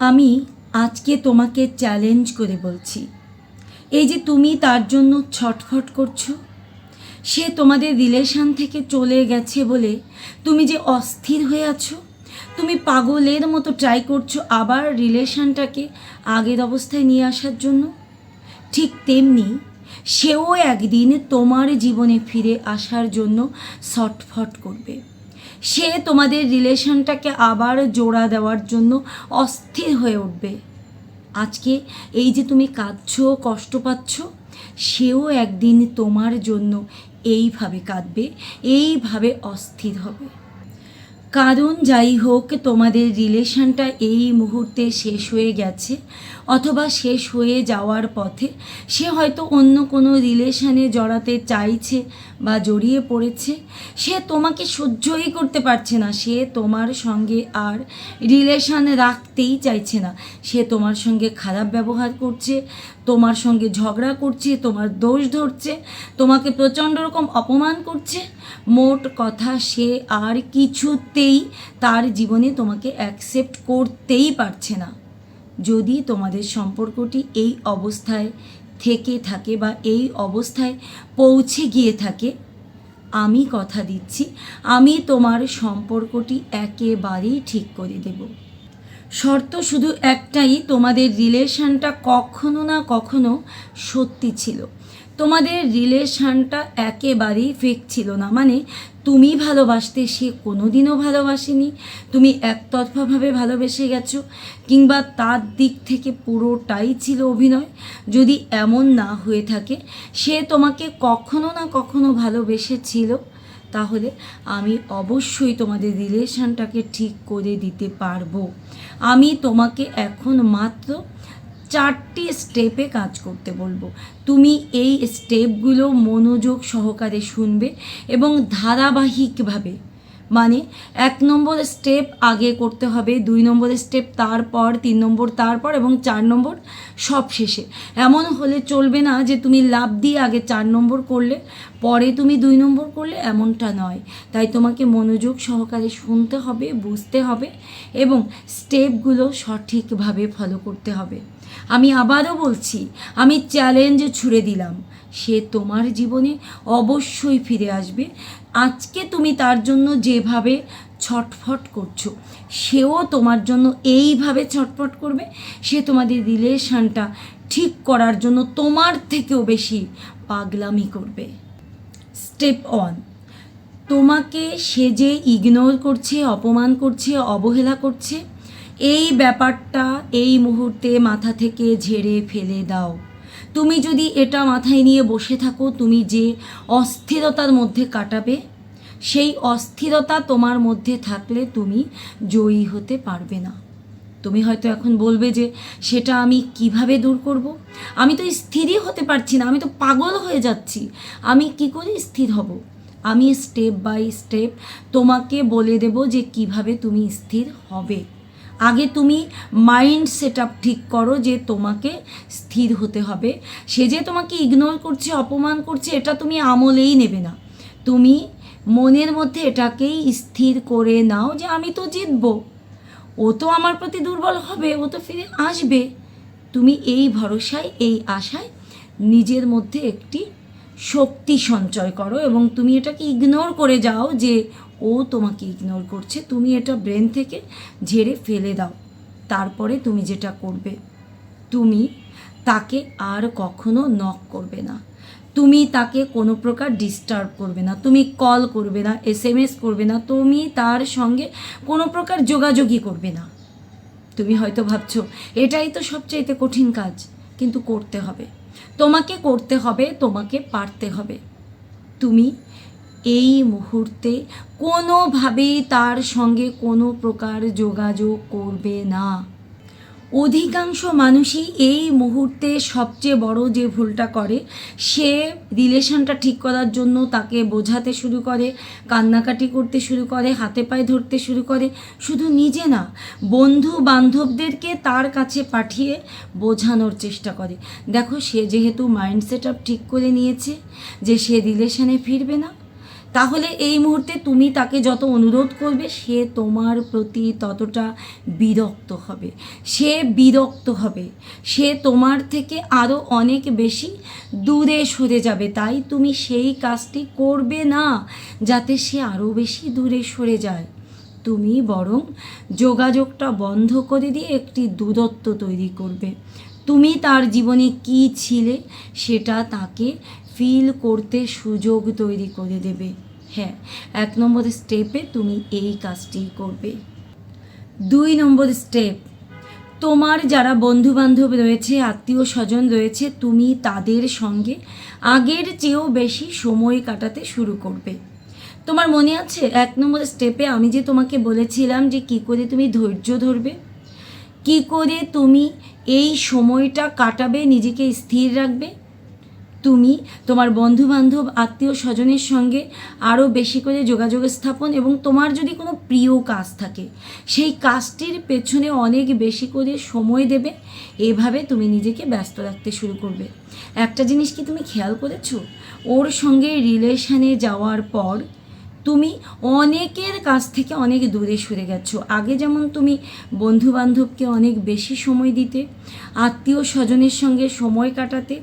আমি আজকে তোমাকে চ্যালেঞ্জ করে বলছি। এই যে তুমি তার জন্য ছটফট করছ, সে তোমাদের রিলেশন থেকে চলে গেছে বলে তুমি যে অস্থির হয়ে আছো, তুমি পাগলের মতো ট্রাই করছ আবার রিলেশনটাকে আগের অবস্থায় নিয়ে আসার জন্য? ঠিক তেমনি সেও একদিন তোমার জীবনে ফিরে আসার জন্য ছটফট করবে। সে তোমাদের রিলেশনটাকে আবার জোড়া দেওয়ার জন্য অস্থির হয়ে উঠবে। আজকে এই যে তুমি কাঁদছো, কষ্ট পাচ্ছ, সেও একদিন তোমার জন্য এইভাবে কাঁদবে, এইভাবে অস্থির হবে। কারণ যাই হোক, তোমাদের রিলেশনটা এই মুহূর্তে শেষ হয়ে গেছে, অথবা শেষ হয়ে যাওয়ার পথে সে হয়তো অন্য কোনো রিলেশনে জড়াতে চাইছে বা জড়িয়ে পড়েছে, সে তোমাকে সহ্যই করতে পারছে না। সে তোমার সঙ্গে আর রিলেশান রাখতেই চাইছে না। সে তোমার সঙ্গে খারাপ ব্যবহার করছে, তোমার সঙ্গে ঝগড়া করছে, তোমার দোষ ধরছে, তোমাকে প্রচণ্ড রকম অপমান করছে। মোট কথা, সে আর কিছুতেই তার জীবনে তোমাকে অ্যাকসেপ্ট করতেই পারছে না। যদি তোমাদের সম্পর্কটি এই অবস্থায় থেকে থাকে বা এই অবস্থায় পৌঁছে গিয়ে থাকে, আমি কথা দিচ্ছি, আমি তোমার সম্পর্কটি একেবারেই ঠিক করে দেব। শর্ত শুধু একটাই, তোমাদের রিলেশনটা কখনো না কখনো সত্যি ছিল। তোমাদের রিলেশানটা একেবারেই ফেক ছিল না। মানে তুমি ভালোবাসতে সে কোনোদিনও ভালোবাসেনি, তুমি একতরফাভাবে ভালোবেসে গেছো, কিংবা তার দিক থেকে পুরোটাই ছিল অভিনয়। যদি এমন না হয়ে থাকে, সে তোমাকে কখনো না কখনো ভালোবেসেছিল, তাহলে আমি অবশ্যই তোমাদের রিলেশানটাকে ঠিক করে দিতে পারব। আমি তোমাকে এখন মাত্র চারটি স্টেপে কাজ করতে বলব। তুমি এই স্টেপগুলো মনোযোগ সহকারে শুনবে এবং ধারাবাহিকভাবে মানে এক নম্বর স্টেপ আগে করতে হবে, দুই নম্বর স্টেপ তারপর, তিন নম্বর তারপর এবং চার নম্বর সব শেষে এমন হলে চলবে না যে তুমি লাভ দিয়ে আগে চার নম্বর করলে, পরে তুমি দুই নম্বর করলে এমনটা নয়। তাই তোমাকে মনোযোগ সহকারে শুনতে হবে, বুঝতে হবে এবং স্টেপগুলো সঠিকভাবে ফলো করতে হবে। আমি আবারও বলছি, আমি চ্যালেঞ্জ ছুড়ে দিলাম। সে তোমার জীবনে অবশ্যই ফিরে আসবে। আজকে তুমি তার জন্য যেভাবে ছটফট করছ, সেও তোমার জন্য এইভাবে ছটফট করবে। সে তোমাদের রিলেশনটা ঠিক করার জন্য তোমার থেকেও বেশি পাগলামি করবে। স্টেপ ওয়ান তোমাকে সে যে ইগনোর করছে, অপমান করছে, অবহেলা করছে এই ব্যাপারটা এই মুহূর্তে মাথা থেকে ঝেড়ে ফেলে দাও। তুমি যদি এটা মাথায় নিয়ে বসে থাকো, তুমি যে অস্থিরতার মধ্যে কাটাবে, সেই অস্থিরতা তোমার মধ্যে থাকলে তুমি জয়ী হতে পারবে না। তুমি হয়তো এখন বলবে যে, সেটা আমি কীভাবে দূর করব? আমি তো স্থিরই হতে পারছি না, আমি তো পাগল হয়ে যাচ্ছি। আমি কি করে স্থির হব? আমি স্টেপ বাই স্টেপ তোমাকে বলে দেব যে কীভাবে তুমি স্থির হবে। আগে তুমি মাইন্ড সেট আপ ঠিক করো যে তোমাকে স্থির হতে হবে। সে যে তোমাকে ইগনোর করছে, অপমান করছে, এটা তুমি আমলেই নেবে না। তুমি মনের মধ্যে এটাকেই স্থির করে নাও যে আমি তো জিতবো। ও তো আমার প্রতি দুর্বল হবে, ও তো ফিরে আসবে। তুমি এই ভরসায়, এই আশায় নিজের মধ্যে একটি শক্তি সঞ্চয় করো এবং তুমি এটাকে ইগনোর করে যাও যে ও তোমাকে ইগনোর করছে, তুমি এটা ব্রেন থেকে ঝেড়ে ফেলে দাও। তারপরে তুমি যেটা করবে, তুমি তাকে আর কখনো নক করবে না। তুমি তাকে কোনো প্রকার ডিস্টার্ব করবে না, তুমি কল করবে না এস এম এস করবে না, তুমি তার সঙ্গে কোনো প্রকার যোগাযোগই করবে না। তুমি হয়তো ভাবছ, এটাই তো সবচাইতে কঠিন কাজ, কিন্তু করতে হবে। তোমাকে করতে হবে, তোমাকে পারতে হবে। তুমি এই মুহূর্তে কোনোভাবেই তার সঙ্গে কোনো প্রকার যোগাযোগ করবে না। অধিকাংশ মানুষই এই মুহূর্তে সবচেয়ে বড় যে ভুলটা করে, সে রিলেশনটা ঠিক করার জন্য তাকে বোঝাতে শুরু করে, কান্নাকাটি করতে শুরু করে, হাতে পায়ে ধরতে শুরু করে। শুধু নিজে না বন্ধু বান্ধবদেরকে তার কাছে পাঠিয়ে বোঝানোর চেষ্টা করে। দেখো, সে যেহেতু মাইন্ডসেট আপ ঠিক করে নিয়েছে, যে সে রিলেশনে ফিরবে না তাহলে এই মুহূর্তে তুমি তাকে যত অনুরোধ করবে, সে তোমার প্রতি ততটা বিরক্ত হবে। সে বিরক্ত হবে। সে তোমার থেকে আরও অনেক বেশি দূরে সরে যাবে। তাই তুমি সেই কাজটি করবে না, যাতে সে আরও বেশি দূরে সরে যায়। তুমি বরং যোগাযোগটা বন্ধ করে দিয়ে একটি দূরত্ব তৈরি করবে। তুমি তার জীবনে কি ছিলে, সেটা তাকে ফিল করতে সুযোগ তৈরি করে দেবে। হ্যাঁ এক নম্বর স্টেপে তুমি এই কাজটি করবে। দুই নম্বর স্টেপ, তোমার যারা বন্ধু বান্ধব রয়েছে আত্মীয় স্বজন রয়েছে, তুমি তাদের সঙ্গে আগের চেয়েও বেশি সময় কাটাতে শুরু করবে। তোমার মনে আছে এক নম্বর স্টেপে আমি যে তোমাকে বলেছিলাম যে কি করে তুমি ধৈর্য ধরবে? কি করে তুমি এই সময়টা কাটাবে, নিজেকে স্থির রাখবে? তুমি, তোমার বন্ধু বান্ধব আত্মীয় স্বজনের সঙ্গে আরও বেশি করে যোগাযোগ স্থাপন এবং তোমার যদি কোনো প্রিয় কাজ থাকে, সেই কাজটির পেছনে অনেক বেশি করে সময় দেবে। এভাবে তুমি নিজেকে ব্যস্ত রাখতে শুরু করবে। একটা জিনিস কি তুমি খেয়াল করেছ? ওর সঙ্গে রিলেশানে যাওয়ার পর তুমি অনেকের কাছ থেকে অনেক দূরে সরে গেছো। আগে যেমন তুমি বন্ধু বান্ধবকে অনেক বেশি সময় দিতে, আত্মীয় স্বজনের সঙ্গে সময় কাটাতে,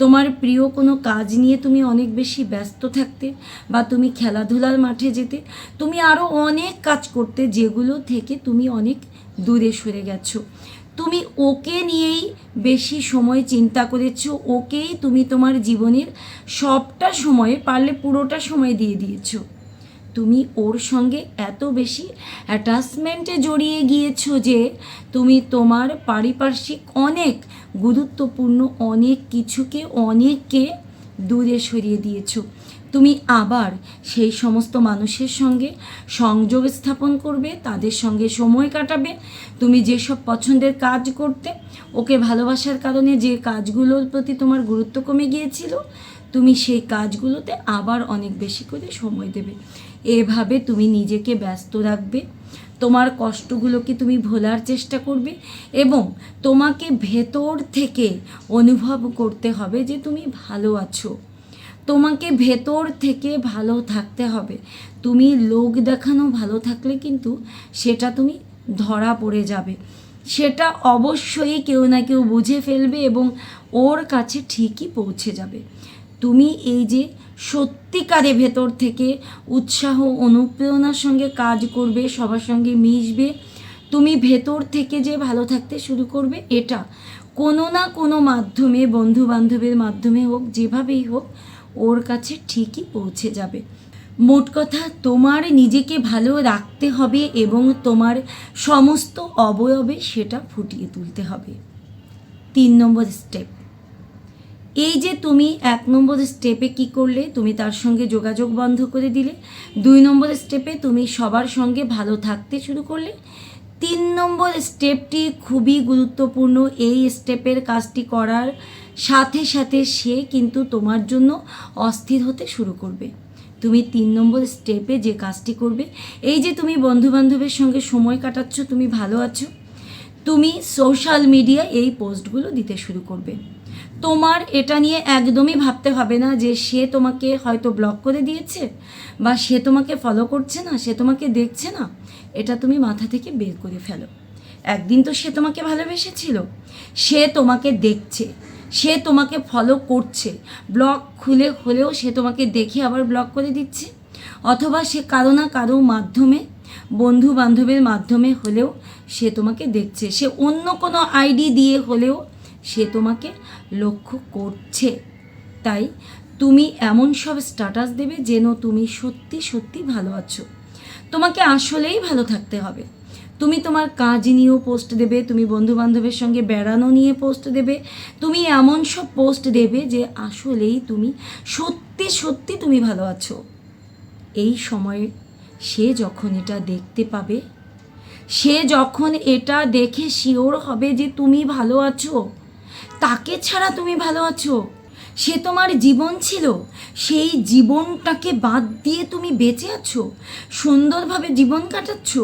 তোমার প্রিয় কোনো কাজ নিয়ে তুমি অনেক বেশি ব্যস্ত থাকতে বা তুমি খেলাধুলার মাঠে যেতে, তুমি আরও অনেক কাজ করতে যেগুলো থেকে তুমি অনেক দূরে সরে গেছো। তুমি ওকে নিয়েই বেশি সময় চিন্তা করেছ, ওকেই তুমি তোমার জীবনের সবটা সময়ে পারলে পুরোটা সময় দিয়ে দিয়েছ। তুমি ওর সঙ্গে এত বেশি অ্যাটাচমেন্টে জড়িয়ে গিয়েছো যে তুমি তোমার পারিপার্শ্বিক অনেক গুরুত্বপূর্ণ অনেক কিছুকে অনেককে দূরে সরিয়ে দিয়েছ। তুমি আবার সেই সমস্ত মানুষের সঙ্গে সংযোগ স্থাপন করবে, তাদের সঙ্গে সময় কাটাবে। তুমি যেসব পছন্দের কাজ করতে, ওকে ভালোবাসার কারণে যে কাজগুলোর প্রতি তোমার গুরুত্ব কমে গিয়েছিল, তুমি সেই কাজগুলোতে আবার অনেক বেশি করে সময় দেবে। এভাবে তুমি নিজেকে ব্যস্ত রাখবে। তোমার কষ্টগুলোকে তুমি ভোলার চেষ্টা করবে এবং তোমাকে ভেতর থেকে অনুভব করতে হবে যে তুমি ভালো আছো। তোমাকে ভেতর থেকে ভালো থাকতে হবে। তুমি লোক দেখানো ভালো থাকলে কিন্তু সেটা তুমি ধরা পড়ে যাবে। সেটা অবশ্যই কেউ না কেউ বুঝে ফেলবে এবং ওর কাছে ঠিকই পৌঁছে যাবে। তুমি এই যে সত্যিকারে ভেতর থেকে উৎসাহ, অনুপ্রেরণার সঙ্গে কাজ করবে, সবার সঙ্গে মিশবে, তুমি ভেতর থেকে যে ভালো থাকতে শুরু করবে, এটা কোনো না কোনো মাধ্যমে বন্ধু বান্ধবের মাধ্যমে হোক, যেভাবেই হোক, ওর কাছে ঠিকই পৌঁছে যাবে। মোট কথা, তোমার নিজেকে ভালো রাখতে হবে এবং তোমার সমস্ত অবয়বে সেটা ফুটিয়ে তুলতে হবে। তিন নম্বর স্টেপ। এই যে তুমি এক নম্বর স্টেপে কি করলে? তুমি তার সঙ্গে যোগাযোগ বন্ধ করে দিলে। দুই নম্বর স্টেপে তুমি সবার সঙ্গে ভালো থাকতে শুরু করলে। তিন নম্বর স্টেপটি খুবই গুরুত্বপূর্ণ। এই স্টেপের কাজটি করার সাথে সাথে সে কিন্তু তোমার জন্য অস্থির হতে শুরু করবে। তুমি তিন নম্বর স্টেপে যে কাজটি করবে, এই যে তুমি বন্ধু বান্ধবের সঙ্গে সময় কাটাচ্ছ, তুমি ভালো আছো, তুমি সোশ্যাল মিডিয়া এই পোস্টগুলো দিতে শুরু করবে। তোমার এটা নিয়ে একদমই ভাবতে হবে না যে সে তোমাকে হয়তো ব্লক করে দিয়েছে বা সে তোমাকে ফলো করছে না, সে তোমাকে দেখছে না, এটা তুমি মাথা থেকে বের করে ফেলো। একদিন তো সে তোমাকে ভালোবেসেছিল, সে তোমাকে দেখছে, সে তোমাকে ফলো করছে ব্লগ খুলে হলেও সে তোমাকে দেখে আবার ব্লক করে দিচ্ছে, অথবা সে কারও না কারও মাধ্যমে বন্ধু বান্ধবের মাধ্যমে হলেও সে তোমাকে দেখছে, সে অন্য কোনো আইডি দিয়ে হলেও সে তোমাকে লক্ষ্য করছে। তাই তুমি এমন সব স্ট্যাটাস দেবে যেন তুমি সত্যি সত্যি ভালো আছো। তোমাকে আসলেই ভালো থাকতে হবে। তুমি তোমার কাজ নিয়েও পোস্ট দেবে, তুমি বন্ধু বান্ধবের সঙ্গে বেড়ানো নিয়ে পোস্ট দেবে, তুমি এমন সব পোস্ট দেবে যে আসলেই তুমি সত্যি সত্যি তুমি ভালো আছো। এই সময়ে সে যখন এটা দেখতে পাবে, সে যখন এটা দেখে শিওর হবে যে তুমি ভালো আছো তাকে ছাড়া তুমি ভালো আছো? সে তোমার জীবন ছিল। সেই জীবনটাকে বাদ দিয়ে তুমি বেঁচে আছো? সুন্দরভাবে জীবন কাটাচ্ছ?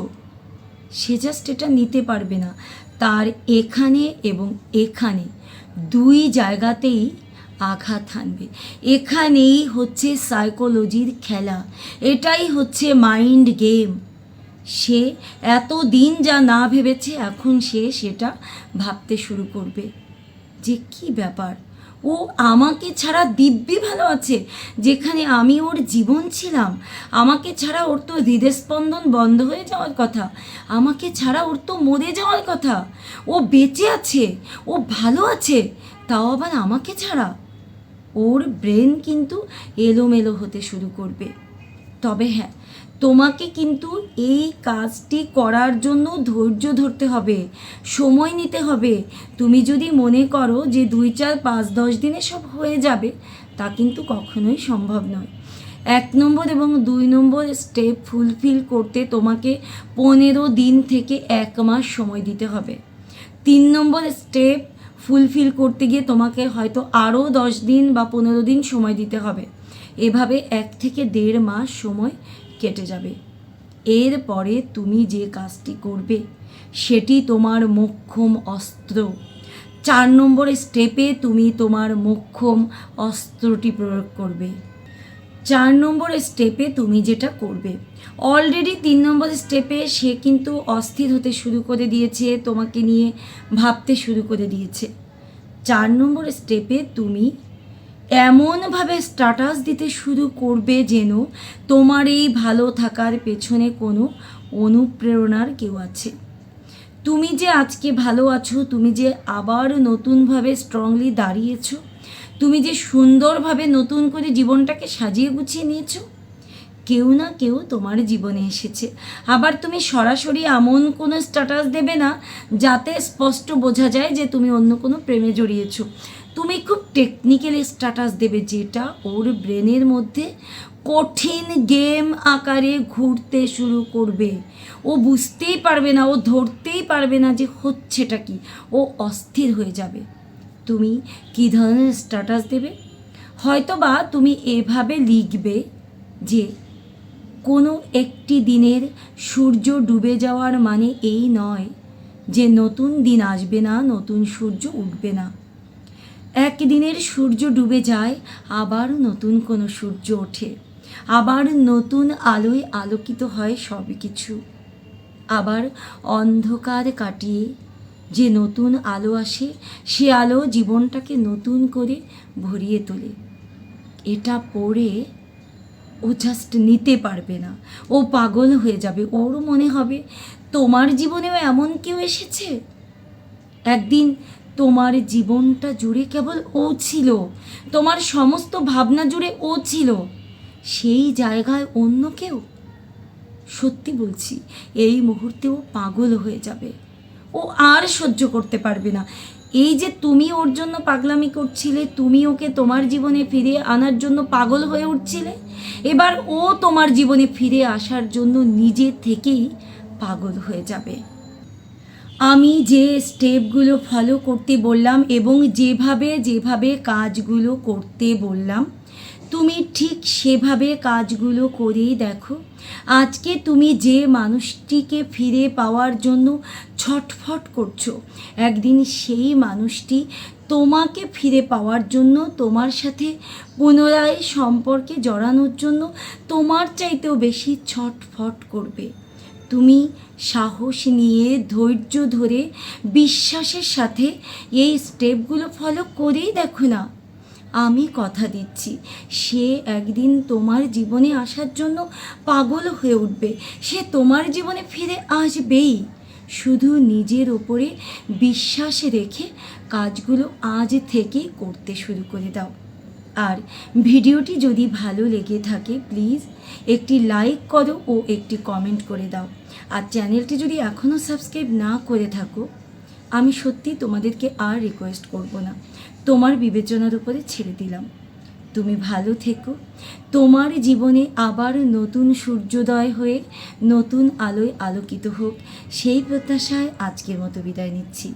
সে জাস্ট এটা নিতে পারবে না। তার এখানে এবং এখানে দুই জায়গাতেই আঘাত হানবে। এখানেই হচ্ছে সাইকোলজির খেলা। এটাই হচ্ছে মাইন্ড গেম সে এত দিন যা না ভেবেছে, এখন সে সেটা ভাবতে শুরু করবে। যে কি ব্যাপার? ও আমাকে ছাড়া দিব্যি ভালো আছে। যেখানে আমি ওর জীবন ছিলাম, আমাকে ছাড়া ওর তো হৃদস্পন্দন বন্ধ হয়ে যাওয়ার কথা, আমাকে ছাড়া ওর তো মরে যাওয়ার কথা। ও বেঁচে আছে, ও ভালো আছে, তাও আবার আমাকে ছাড়া? ওর ব্রেন কিন্তু এলোমেলো হতে শুরু করবে। তবে হ্যাঁ তোমাকে কিন্তু এই কাজটি করার জন্য ধৈর্য ধরতে হবে, সময় নিতে হবে। তুমি যদি মনে করো যে দুই চার পাঁচ দশ দিনে সব হয়ে যাবে, তা কিন্তু কখনোই সম্ভব নয়। এক নম্বর এবং দুই নম্বর স্টেপ ফুলফিল করতে তোমাকে পনেরো দিন থেকে এক মাস সময় দিতে হবে। তিন নম্বর স্টেপ ফুলফিল করতে গিয়ে তোমাকে হয়তো আরও দশ দিন বা পনেরো দিন সময় দিতে হবে। এভাবে এক থেকে দেড় মাস সময় কেটে যাবে। এরপরে তুমি যে কাজটি করবে, সেটি তোমার মোক্ষম অস্ত্র। চার নম্বর স্টেপে তুমি তোমার মোক্ষম অস্ত্রটি প্রয়োগ করবে। চার নম্বর স্টেপে তুমি যেটা করবে অলরেডি তিন নম্বর স্টেপে সে কিন্তু অস্থির হতে শুরু করে দিয়েছে, তোমাকে নিয়ে ভাবতে শুরু করে দিয়েছে। চার নম্বর স্টেপে তুমি এমনভাবে স্ট্যাটাস দিতে শুরু করবে যেন তোমার এই ভালো থাকার পেছনে কোনো অনুপ্রেরণার কেউ আছে। তুমি যে আজকে ভালো আছো, তুমি যে আবার নতুনভাবে স্ট্রংলি দাঁড়িয়েছো, তুমি যে সুন্দরভাবে নতুন করে জীবনটাকে সাজিয়ে গুছিয়ে নিয়েছো, কেউ না কেউ তোমার জীবনে এসেছে। আবার তুমি সরাসরি এমন কোনো স্ট্যাটাস দেবে না, যাতে স্পষ্ট বোঝা যায় যে তুমি অন্য কোনো প্রেমে জড়িয়েছো। তুমি খুব টেকনিক্যালি স্ট্যাটাস দেবে যেটা ওর ব্রেনের মধ্যে কঠিন গেম আকারে ঘুরতে শুরু করবে। ও বুঝতেই পারবে না, ও ধরতেই পারবে না যে হচ্ছেটা কি। ও অস্থির হয়ে যাবে। তুমি কী ধরনের স্ট্যাটাস দেবে? হয়তো বা তুমি এভাবে লিখবে যে কোনো একটি দিনের সূর্য ডুবে যাওয়ার মানে এই নয় যে নতুন দিন আসবে না, নতুন সূর্য উঠবে না। একদিনের সূর্য ডুবে যায়, আবার নতুন কোনো সূর্য ওঠে। আবার নতুন আলোয় আলোকিত হয় সব কিছু আবার অন্ধকার কাটিয়ে যে নতুন আলো আসে, সে আলো জীবনটাকে নতুন করে ভরিয়ে তোলে। এটা পড়ে ও জাস্ট নিতে পারবে না। ও পাগল হয়ে যাবে। ওর মনে হবে, তোমার জীবনেও এমন কেউ এসেছে? একদিন তোমার জীবনটা জুড়ে কেবল ও ছিল। তোমার সমস্ত ভাবনা জুড়ে ও ছিল। সেই জায়গায় অন্য কেউ? সত্যি বলছি, এই মুহূর্তে ও পাগল হয়ে যাবে। ও আর সহ্য করতে পারবে না। এই যে তুমি ওর জন্য পাগলামি করছিলে, তুমি ওকে তোমার জীবনে ফিরে আনার জন্য পাগল হয়ে উঠছিলে? এবার ও তোমার জীবনে ফিরে আসার জন্য নিজে থেকেই পাগল হয়ে যাবে। আমি যে স্টেপগুলো ফলো করতে বললাম এবং যেভাবে যেভাবে কাজগুলো করতে বললাম, তুমি ঠিক সেভাবে কাজগুলো করেই দেখো। আজকে তুমি যে মানুষটিকে ফিরে পাওয়ার জন্য ছটফট করছ, একদিন সেই মানুষটি তোমাকে ফিরে পাওয়ার জন্য, তোমার সাথে পুনরায় সম্পর্কে জড়ানোর জন্য তোমার চাইতেও বেশি ছটফট করবে। তুমি সাহস নিয়ে, ধৈর্য ধরে, বিশ্বাসের সাথে এই স্টেপগুলো ফলো করেই দেখো না। আমি কথা দিচ্ছি, সে একদিন তোমার জীবনে আসার জন্য পাগল হয়ে উঠবে। সে তোমার জীবনে ফিরে আসবেই। শুধু নিজের ওপরে বিশ্বাস রেখে কাজগুলো আজ থেকেই করতে শুরু করে দাও। আর ভিডিওটি যদি ভালো লেগে থাকে প্লিজ একটি লাইক করো ও একটি কমেন্ট করে দাও। আর চ্যানেলটি যদি এখনও সাবস্ক্রাইব না করে থাকো, আমি সত্যি তোমাদেরকে আর রিকোয়েস্ট করব না। তোমার বিবেচনার উপরে ছেড়ে দিলাম। তুমি ভালো থেকো। তোমার জীবনে আবার নতুন সূর্যোদয় হয়ে নতুন আলোয় আলোকিত হোক, সেই প্রত্যাশায় আজকের মতো বিদায় নিচ্ছি।